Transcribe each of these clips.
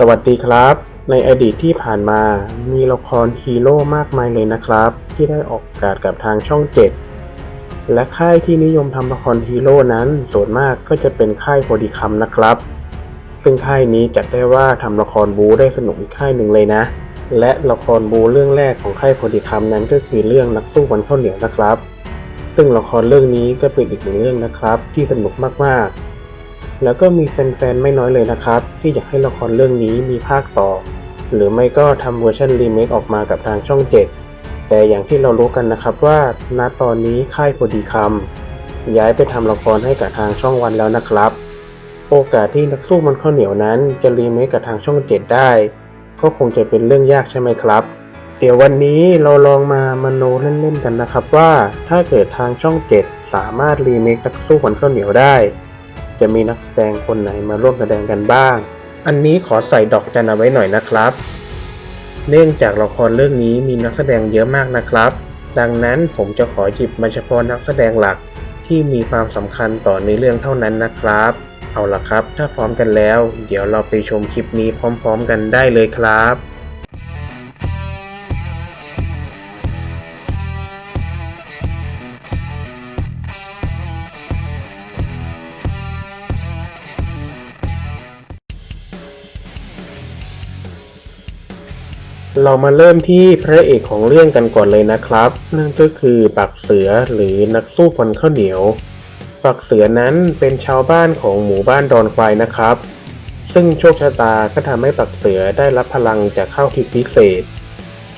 สวัสดีครับ ในอดีตที่ผ่านมามีละครฮีโร่มากมายเลยนะครับ ที่ได้ออกอากาศกับทางช่อง 7 และค่ายที่นิยมทำละครฮีโร่นั้นส่วนมากก็จะเป็นค่ายโพดีคัมนะครับ ซึ่งค่ายนี้จัดได้ว่าทำละครบูได้สนุกอีกค่ายหนึ่งเลยนะ และละครบูเรื่องแรกของค่ายโพดีคัมนั้นก็คือเรื่องนักสู้วันข้าวเหนียวนะครับ ซึ่งละครเรื่องนี้ก็เป็นอีกหนึ่งเรื่องนะครับ ที่สนุกมากๆ แล้วก็มีแฟนๆไม่น้อยเลยนะครับ ที่อยากให้ละครเรื่องนี้มีภาคต่อ หรือไม่ก็ทำเวอร์ชันรีเมคออกมากับทางช่อง 7 แต่อย่างที่เรารู้กันนะครับว่าณตอนนี้ค่ายโพดีคัมย้ายไปทำละครให้กับทางช่องวันแล้วนะครับ โอกาสที่นักสู้มันข้าวเหนียวนั้นจะรีเมคกับทางช่อง 7 ได้ ก็คงจะเป็นเรื่องยากใช่ไหมครับเดี๋ยววันนี้เราลองมามโนเล่นๆกันนะครับว่าถ้าเกิดทางช่อง 7 สามารถรีเมคนักสู้มันข้าวเหนียวได้ จะมีนักแสดงคนไหนมาร่วมแสดงกันบ้าง อันนี้ขอใส่ดอกจันเอาไว้หน่อยนะครับ เนื่องจากละครเรื่องนี้มีนักแสดงเยอะมากนะครับ ดังนั้นผมจะขอหยิบมาเฉพาะนักแสดงหลักที่มีความสำคัญต่อในอเรื่องเท่านั้นนะครับ เอาล่ะครับ ถ้าพร้อมกันแล้ว เดี๋ยวเราไปชมคลิปนี้พร้อม ๆ กันได้เลยครับ เรามาเริ่มที่พระเอกของเรื่องกันก่อนเลยนะครับ นั่นก็คือปักเสือหรือนักสู้คนข้าวเหนียว ปักเสือนั้นเป็นชาวบ้านของหมู่บ้านดอนควายนะครับ ซึ่งโชคชะตาก็ทำให้ปักเสือได้รับพลังจากข้าวทิพย์พิเศษ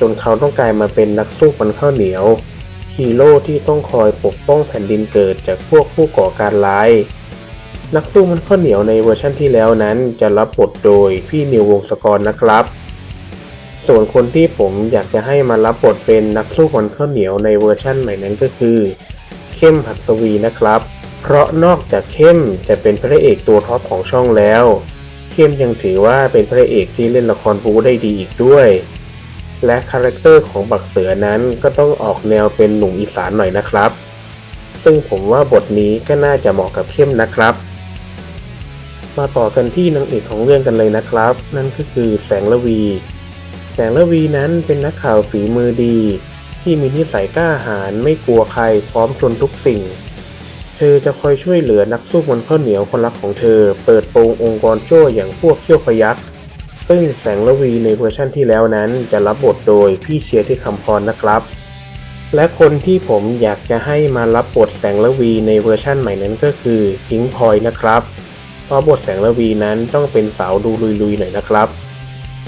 จนเขาต้องกลายมาเป็นนักสู้คนข้าวเหนียวฮีโร่ที่ต้องคอยปกป้องแผ่นดินเกิดจากพวกผู้ก่อการร้าย นักสู้มันข้าวเหนียวในเวอร์ชั่นที่แล้วนั้นจะรับบทโดยพี่นิววงศกรนะครับ ส่วนคนที่ผมอยากจะให้มารับบทเป็นนักสู้คนข้าวเหนียวในเวอร์ชั่นใหม่นั้นก็คือ เข้มหัดสวีนะครับ เพราะนอกจากเข้มจะเป็นพระเอกตัวท็อปของช่องแล้ว เข้มยังถือว่าเป็นพระเอกที่เล่นละครบูได้ดีอีกด้วย และคาแรคเตอร์ของบักเสือนั้นก็ต้องออกแนวเป็นหนุ่มอีสานหน่อยนะครับ ซึ่งผมว่าบทนี้ก็น่าจะเหมาะกับเข้มนะครับมาต่อกันที่นางเอกของเรื่องกันเลยนะครับ นั่นก็คือแสงละวี แสงระวีนั้นเป็นนักข่าวฝีมือดี ที่มีนิสัยกล้าหาญไม่กลัวใครพร้อมชนทุกสิ่ง เธอจะคอยช่วยเหลือนักสู้มันข้าวเหนียวคนรักของเธอ เปิดโปงองค์กรโจ้อย่างพวกเขี้ยวพยักซึ่งแสงระวีในเวอร์ชั่นที่แล้วนั้นจะรับบทโดยพี่เชียร์ที่คำพรนะครับ และคนที่ผมอยากจะให้มารับบทแสงระวีในเวอร์ชั่นใหม่นั้นก็คือพิงพลอยนะครับ เพราะบทแสงระวีนั้นต้องเป็นสาวดูลุยๆหน่อยนะครับ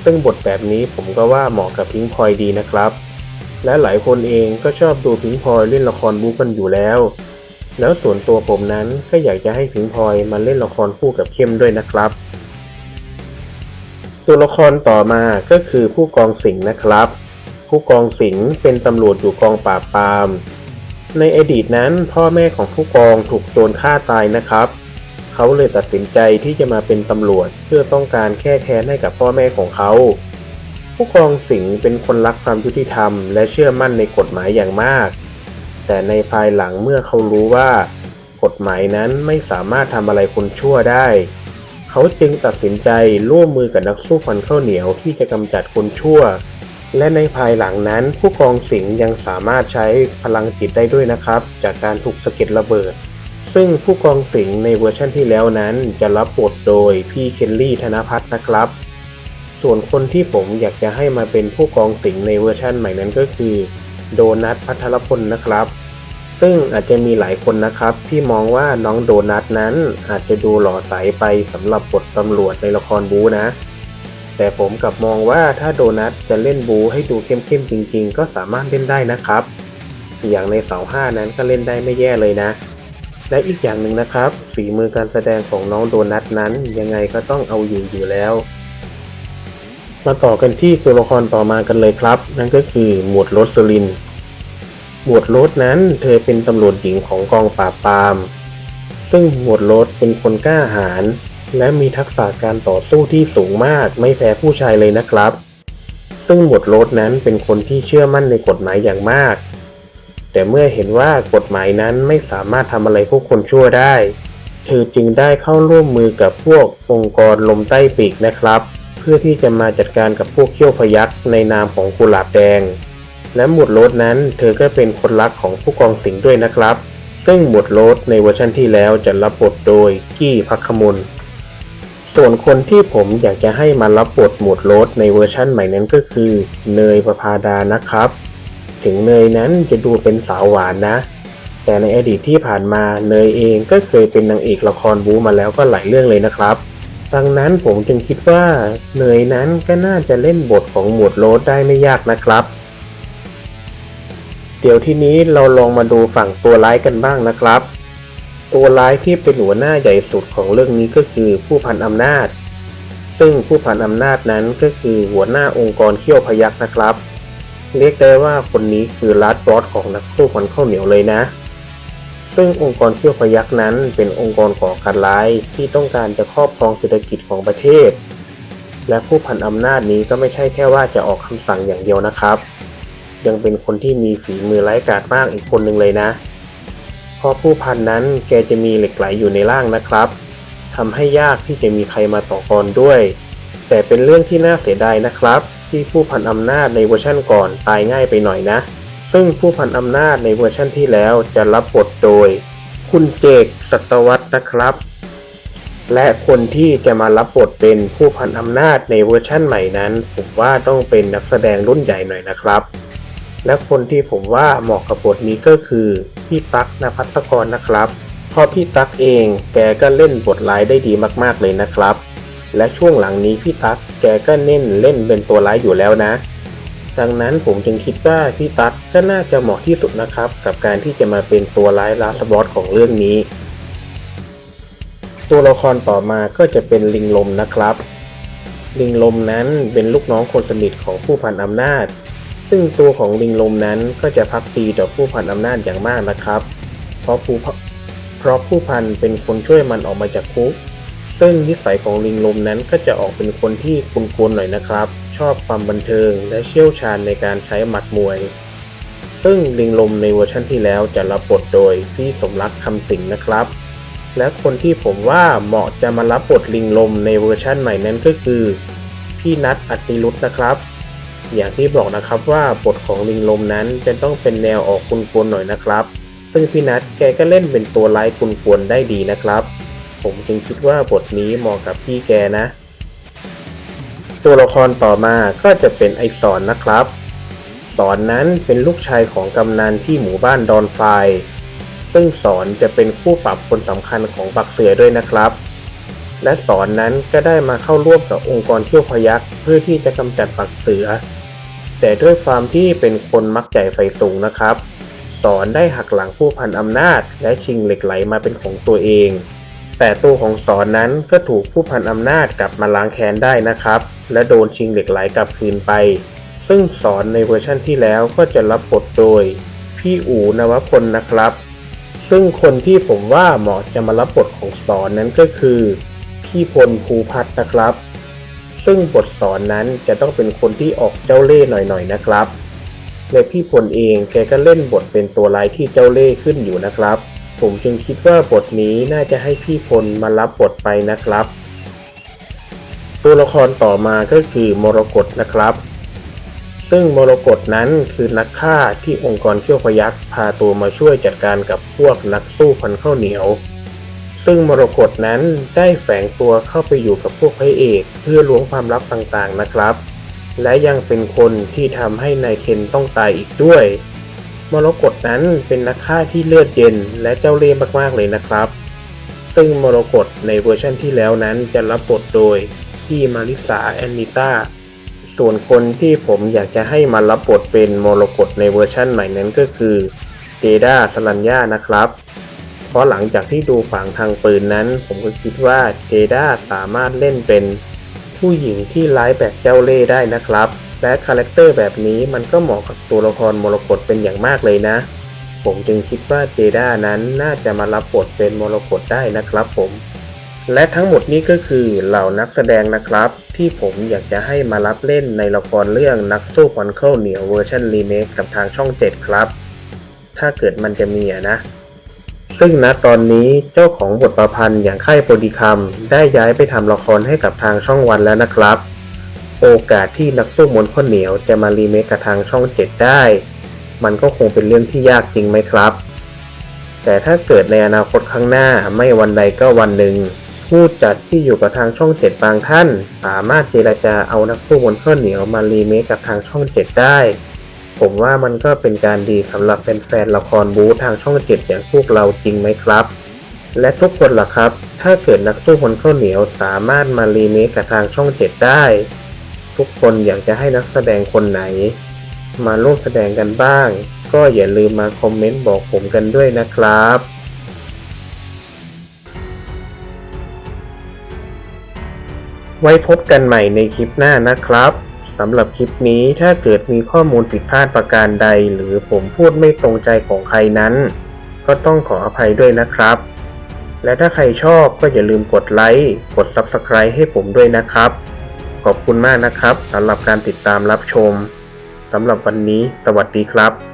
ซึ่งบทแบบนี้ผมก็ว่าเหมาะกับพิงพอยดีนะครับ และหลายคนเองก็ชอบดูพิงพอยเล่นละครบู๊กันอยู่แล้ว แล้วส่วนตัวผมนั้นก็อยากจะให้พิงพอยมาเล่นละครคู่กับเข้มด้วยนะครับ ตัวละครต่อมาก็คือผู้กองสิงห์นะครับ ผู้กองสิงห์เป็นตำรวจอยู่กองปราบปราม ในอดีตนั้นพ่อแม่ของผู้กองถูกโจรฆ่าตายนะครับ เขาเลยตัดสินใจที่จะมาเป็นตำรวจเพื่อต้องการแก้แค้นให้กับพ่อแม่ของเขา ผู้กองสิงห์เป็นคนรักความยุติธรรม และเชื่อมั่นในกฎหมายอย่างมาก แต่ในภายหลังเมื่อเขารู้ว่า กฎหมายนั้นไม่สามารถทำอะไรคนชั่วได้ เขาจึงตัดสินใจร่วมมือกับนักสู้ฟันข้าวเหนียวที่จะกำจัดคนชั่ว และในภายหลังนั้นผู้กองสิงห์ยังสามารถใช้พลังจิตได้ด้วยนะครับ จากการถูกสะเก็ดระเบิด ซึ่งผู้กองสิงห์ในเวอร์ชั่นที่แล้วนั้นจะรับบทโดยพี่เคนลี่ธนพัฒน์นะครับ ส่วนคนที่ผมอยากจะให้มาเป็นผู้กองสิงห์ในเวอร์ชั่นใหม่นั้นก็คือ โดนัทพัทรพลนะครับ ซึ่งอาจจะมีหลายคนนะครับที่มองว่าน้องโดนัทนั้นอาจจะดูหล่อใสไปสำหรับบทตำรวจในละครบูนะ แต่ผมกลับมองว่าถ้าโดนัทจะเล่นบูให้ดูเข้มๆจริง ๆ ก็สามารถเล่นได้นะครับ อย่างในเสาห้านั้นก็เล่นได้ไม่แย่เลยนะ และอีกอย่างหนึ่งนะครับ ฝีมือการแสดงของน้องโดนัทนั้น ยังไงก็ต้องเอาอยู่อยู่แล้ว มาต่อกันที่ตัวละครต่อมากันเลยครับ นั่นก็คือหมวดรสลิน หมวดโรสนั้นเธอเป็นตำรวจหญิงของกองปราบปราม ซึ่งหมวดโรสเป็นคนกล้าหาญและมีทักษะการต่อสู้ที่สูงมากไม่แพ้ผู้ชายเลยนะครับ ซึ่งหมวดโรสนั้นเป็นคนที่เชื่อมั่นในกฎหมายอย่างมาก แต่เมื่อเห็นว่ากฎหมายนั้นไม่สามารถทำอะไรพวกคนชั่วได้ เธอจึงได้เข้าร่วมมือกับพวกองค์กรลมใต้ปีกนะครับ เพื่อที่จะมาจัดการกับพวกเขี้ยวพยักในนามของกุหลาบแดง และหมวดโรสนั้น เธอก็เป็นคนรักของผู้กองสิงห์ด้วยนะครับ ซึ่งหมวดโรสในเวอร์ชันที่แล้วจะรับบทโดยกี้พักขมลส่วนคนที่ผมอยากจะให้มารับบทหมวดโรสในเวอร์ชั่นใหม่นั้นก็คือ เนยประภาดานะครับ ถึงเนยนั้นจะดูเป็นสาวหวานนะ แต่ในอดีตที่ผ่านมาเนยเองก็เคยเป็นนางเอกละครบู๊มาแล้วก็หลายเรื่องเลยนะครับ ดังนั้นผมจึงคิดว่าเนยนั้นก็น่าจะเล่นบทของหมวดโรสได้ไม่ยากนะครับ เดี๋ยวทีนี้เราลองมาดูฝั่งตัวร้ายกันบ้างนะครับ ตัวร้ายที่เป็นหัวหน้าใหญ่สุดของเรื่องนี้ก็คือผู้พันอำนาจ ซึ่งผู้พันอำนาจนั้นก็คือหัวหน้าองค์กรเขี้ยวพยักนะครับ เรียกได้ว่าคนนี้คือลัดบอสของนักสู้พันข้าวเหนียวเลยนะ ซึ่งองค์กรเขี้ยวพยักนั้นเป็นองค์กรก่อการร้ายที่ต้องการจะครอบครองเศรษฐกิจของประเทศ และผู้พันอำนาจนี้ก็ไม่ใช่แค่ว่าจะออกคำสั่งอย่างเดียวนะครับ ยังเป็นคนที่มีฝีมือร้ายกาจมากอีกคนหนึ่งเลยนะเพราะผู้พันนั้นแกจะมีเหล็กไหลอยู่ในร่างนะครับทำให้ยากที่จะมีใครมาต่อกรด้วย แต่เป็นเรื่องที่น่าเสียดายนะครับ ที่ผู้พันอำนาจในเวอร์ชั่นก่อนตายง่ายไปหน่อยนะ ซึ่งผู้พันอำนาจในเวอร์ชั่นที่แล้วจะรับบทโดย คุณเจกสัตวัฒน์นะครับ และคนที่จะมารับบทเป็นผู้พันอำนาจในเวอร์ชั่นใหม่นั้น ผมว่าต้องเป็นนักแสดงรุ่นใหญ่หน่อยนะครับ และคนที่ผมว่าเหมาะกับบทนี้ก็คือพี่ตั๊กนภัสกรนะครับเพราะพี่ตั๊กเองแกก็เล่นบทร้ายได้ดีมากๆเลยนะครับ และช่วงหลังนี้พี่ตั๊กแกก็เน้นเล่นเป็นตัวร้ายอยู่แล้วนะ ดังนั้นผมจึงคิดว่าพี่ตั๊กก็น่าจะเหมาะที่สุดนะครับ กับการที่จะมาเป็นตัวร้ายลาสบอสของเรื่องนี้ ตัวละครต่อมาก็จะเป็นลิงลมนะครับ ลิงลมนั้นเป็นลูกน้องคนสนิทของผู้พันอำนาจ ซึ่งตัวของลิงลมนั้นก็จะพักดีต่อผู้พันอำนาจอย่างมากนะครับ เพราะผู้เพราะผู้พันเป็นคนช่วยมันออกมาจากคุก ซึ่งนิสัยของลิงลมนั้นก็จะออกเป็นคนที่กวนๆหน่อยนะครับ ชอบความบันเทิงและเชี่ยวชาญในการใช้หมัดมวย ซึ่งลิงลมในเวอร์ชันที่แล้วจะรับบทโดยพี่สมรักคำสิงนะครับ และคนที่ผมว่าเหมาะจะมารับบทลิงลมในเวอร์ชั่นใหม่นั้นก็คือ พี่นัทอัติรุตนะครับ อย่างที่บอกนะครับว่าบทของลิงลมนั้นจะต้องเป็นแนวออกกุนๆหน่อยนะครับ ซึ่งพี่นัทแกก็เล่นเป็นตัวร้ายกุนๆได้ดีนะครับ ผมจึงคิดว่าบทนี้เหมาะกับพี่แกนะ ตัวละครต่อมาก็จะเป็นไอสอนนะครับ สอนนั้นเป็นลูกชายของกำนันที่หมู่บ้านดอนไฟซึ่งสอนจะเป็นคู่ปรับคนสำคัญของบักเสือด้วยนะครับ และสอนนั้นก็ได้มาเข้าร่วมกับองค์กรเที่ยวพยักเพื่อที่จะกำจัดบักเสือ แต่ด้วยความที่เป็นคนมักใหญ่ไฟสูงนะครับ สอนได้หักหลังผู้พันอำนาจ และชิงเหล็กไหลมาเป็นของตัวเอง แต่ตัวของสอนนั้นก็ถูกผู้พันอำนาจกลับมาล้างแค้นได้นะครับ และโดนชิงเหล็กไหลกลับคืนไป ซึ่งสอนในเวอร์ชั่นที่แล้วก็จะรับบทโดย พี่อู๋นวพลนะครับ ซึ่งคนที่ผมว่าเหมาะจะมารับบทของสอนนั้นก็คือ พี่พลภูพัฒน์นะครับ ซึ่งบทสอนนั้นจะต้องเป็นคนที่ออกเจ้าเล่ห์หน่อยๆนะครับและพี่พลเองแกก็เล่นบทเป็นตัวร้ายที่เจ้าเล่ห์ขึ้นอยู่นะครับ ผมจึงคิดว่าบทนี้น่าจะให้พี่พลมารับบทไปนะครับ ตัวละครต่อมาก็คือมรกตนะครับ ซึ่งมรกตนั้นคือนักฆ่าที่องค์กรเขี้ยวพยักพาตัวมาช่วยจัดการกับพวกนักสู้พันข้าวเหนียว ซึ่งมรกตนั้นได้แฝงตัวเข้าไปอยู่กับพวกพระเอกเพื่อล้วงความลับต่างๆนะครับ และยังเป็นคนที่ทำให้นายเคนต้องตายอีกด้วย มรกตนั้นเป็นนักฆ่าที่เลือดเย็นและเจ้าเล่ห์มากๆเลยนะครับ ซึ่งมรกตในเวอร์ชั่นที่แล้วนั้นจะรับบทโดยพี่มาริสาแอนนิต้า ส่วนคนที่ผมอยากจะให้มารับบทเป็นมรกตในเวอร์ชั่นใหม่นั้นก็คือเจด้าสลัญญานะครับ เพราะหลังจากที่ดูฝังทางปืนนั้น ผมก็คิดว่าเจด้าสามารถเล่นเป็นผู้หญิงที่ร้ายแบบเจ้าเล่ห์ได้นะครับ และคาแรคเตอร์แบบนี้มันก็เหมาะกับตัวละครมรกตเป็นอย่างมากเลยนะ ผมจึงคิดว่าเจด้านั้นน่าจะมารับบทเป็นมรกตได้นะครับผม และทั้งหมดนี้ก็คือเหล่านักแสดงนะครับ ที่ผมอยากจะให้มารับเล่นในละครเรื่องนักสู้ควันเข้าเหนียวเวอร์ชันรีเมคกับทางช่อง 7 ครับ ถ้าเกิดมันจะมีอะนะซึ่งณตอนนี้เจ้าของบทประพันธ์อย่างค่ายโปรดิคัมได้ย้ายไปทำละครให้กับทางช่องวันแล้วนะครับ โอกาสที่นักสู้มนข้าวเหนียวจะมารีเมคกับทางช่อง7ได้ มันก็คงเป็นเรื่องที่ยากจริงไหมครับ แต่ถ้าเกิดในอนาคตข้างหน้าไม่วันใดก็วันหนึ่ง ผู้จัดที่อยู่กับทางช่อง7บางท่าน สามารถเจราจาเอานักสู้มนข้าวเหนียวมารีเมคกับทางช่อง7ได้ ผมว่ามันก็เป็นการดีสำหรับแฟนๆละครบู๊ทางช่อง7อย่างพวกเราจริงไหมครับและทุกคนล่ะครับ ถ้าเกิดนักสู้คนข้าวเหนียวสามารถมารีเมคกับทางช่อง7ได้ ทุกคนอยากจะให้นักแสดงคนไหน มาร่วมแสดงกันบ้าง ก็อย่าลืมมาคอมเมนต์บอกผมกันด้วยนะครับไว้พบกันใหม่ในคลิปหน้านะครับสำหรับคลิปนี้ถ้าเกิดมีข้อมูลผิดพลาดประการใด หรือผมพูดไม่ตรงใจของใครนั้น ก็ต้องขออภัยด้วยนะครับ และถ้าใครชอบก็อย่าลืมกดไลค์กด Subscribe ให้ผมด้วยนะครับ ขอบคุณมากนะครับสำหรับการติดตามรับชมสำหรับวันนี้ สวัสดีครับ